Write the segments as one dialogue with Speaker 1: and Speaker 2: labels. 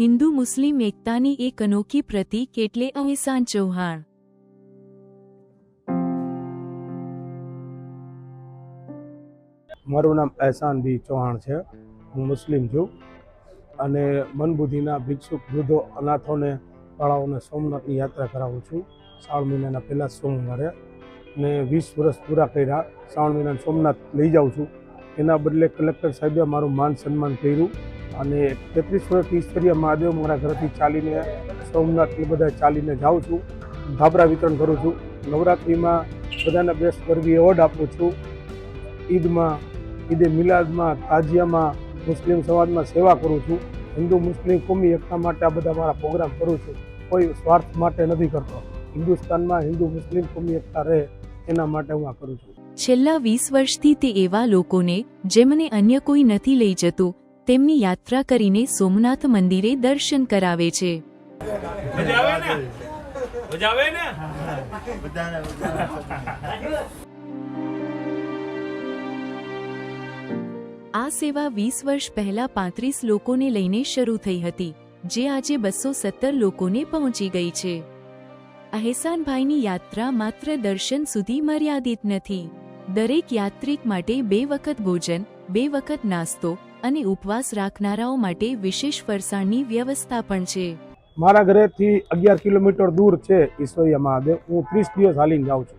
Speaker 1: હિન્દુ મુસ્લિમ એકતાની એક અનોખી પ્રતીક એટલે અહેસાન ચૌહાણ.
Speaker 2: મારું નામ અહેસાન બી ચૌહાણ છે. હું મુસ્લિમ છું અને મનબુદ્ધિના ભિક્ષુક વૃદ્ધો અનાથોને, બાળાઓને સોમનાથની યાત્રા કરાવું છું. શ્રાવણ મહિનાના પહેલાં સોમવારે ને વીસ વર્ષ પૂરા કર્યા. શ્રાવણ મહિનાના સોમનાથ લઈ જાઉં છું. એના બદલે કલેક્ટર સાહેબે મારું માન સન્માન કર્યું. અને તેત્રીસ વર્ષથી ઈશ્વરીય મહાદેવ મારા ઘરેથી ચાલીને સોમનાથ એ બધા ચાલીને જાઉં છું. ધાબરા વિતરણ કરું છું. નવરાત્રિમાં બધાને બેસ્ટ ગરબી એવોર્ડ આપું છું. ઈદમાં, ઈદે મિલાદમાં, તાજિયામાં મુસ્લિમ સમાજમાં સેવા કરું છું. હિન્દુ, મુસ્લિમ, કોમી, એકતા માટે આ બધા મારા પ્રોગ્રામ કરું છું. કોઈ સ્વાર્થ માટે નથી કરતો. હિન્દુસ્તાનમાં હિન્દુ, મુસ્લિમ, કોમી, એકતા રહે એના માટે હું આ કરું છું.
Speaker 1: છેલ્લા વીસ વર્ષથી તે એવા લોકોને જેમને અન્ય કોઈ નથી લઈ જતું તેમની યાત્રા કરીને સોમનાથ મંદિરે દર્શન કરાવે છે. આ સેવા વીસ વર્ષ પહેલા પાંત્રીસ લોકોને લઈને શરૂ થઈ હતી જે આજે બસો સત્તર લોકોને પહોંચી ગઈ છે. અહેસાનભાઈની યાત્રા માત્ર દર્શન સુધી મર્યાદિત નથી. દરેક યાત્રિક માટે બે વખત ભોજન બે વખત નાસ્તો અને ઉપવાસ રાખનારાઓ માટે વિશેષ ફરસાણની વ્યવસ્થા પણ છે.
Speaker 2: મારા ઘરેથી અગિયાર કિલોમીટર દૂર છે ઈશ્વરિયા મહાદેવ. હું ત્રીસ દિવસ હાલીને જાઉં છું.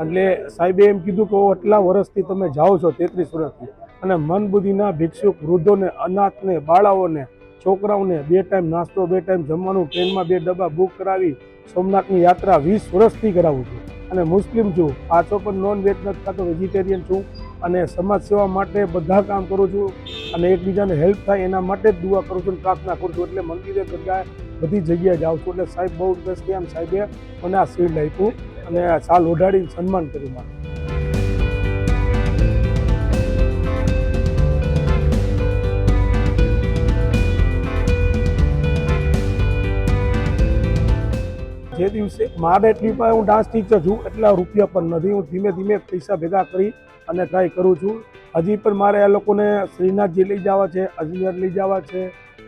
Speaker 2: એટલે સાહેબે એમ કીધું કે આટલા વર્ષથી તમે જાઓ છો તેત્રીસ વર્ષથી. અને મન બુદ્ધિના ભિક્ષુક વૃદ્ધોને, અનાથને, બાળાઓને, છોકરાઓને બે ટાઈમ નાસ્તો, બે ટાઈમ જમવાનું, ટ્રેનમાં બે ડબ્બા બુક કરાવી સોમનાથની યાત્રા વીસ વર્ષથી કરાવું છું. અને મુસ્લિમ છું. આ પણ નોન વેજ નથી ખાતો વેજીટેરિયન છું. અને સમાજ સેવા માટે બધા કામ કરું છું અને એકબીજાને હેલ્પ થાય એના માટે જ દુઆ કરું છું પ્રાર્થના કરું છું. એટલે મંદિરે ગરગાએ બધી જગ્યાએ જાઉં છું. એટલે સાહેબ બહુ ઇન્ટરેસ્ટ આમ સાહેબે મને આ સીડ આપ્યું અને સાલ ઓઢાડીને સન્માન કર્યું મારું. જે દિવસે મારે પણ હું ડાન્સ ટીચર છું, એટલા રૂપિયા પણ નથી. હું ધીમે ધીમે પૈસા ભેગા કરી અને ટ્રાય કરું છું. હજી પણ મારે આ લોકોને શ્રીનાથજી લઈ જવા છે, અજમેર લઈ જવા છે,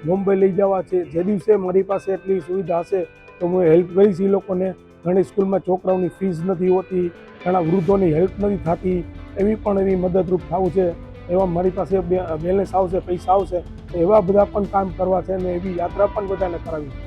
Speaker 2: મુંબઈ લઈ જવા છે. જે દિવસે મારી પાસે એટલી સુવિધા હશે, તો હું હેલ્પ કરીશ એ લોકોને. ઘણી સ્કૂલમાં છોકરાઓની ફીસ નથી હોતી, ઘણા વૃદ્ધોની હેલ્પ નથી થતી. એવી પણ એવી મદદરૂપ થવું છે. એવા મારી પાસે બેલેન્સ આવશે, પૈસા આવશે. એવા બધા પણ કામ કરવા છે અને એવી યાત્રા પણ બધાને કરાવી. છે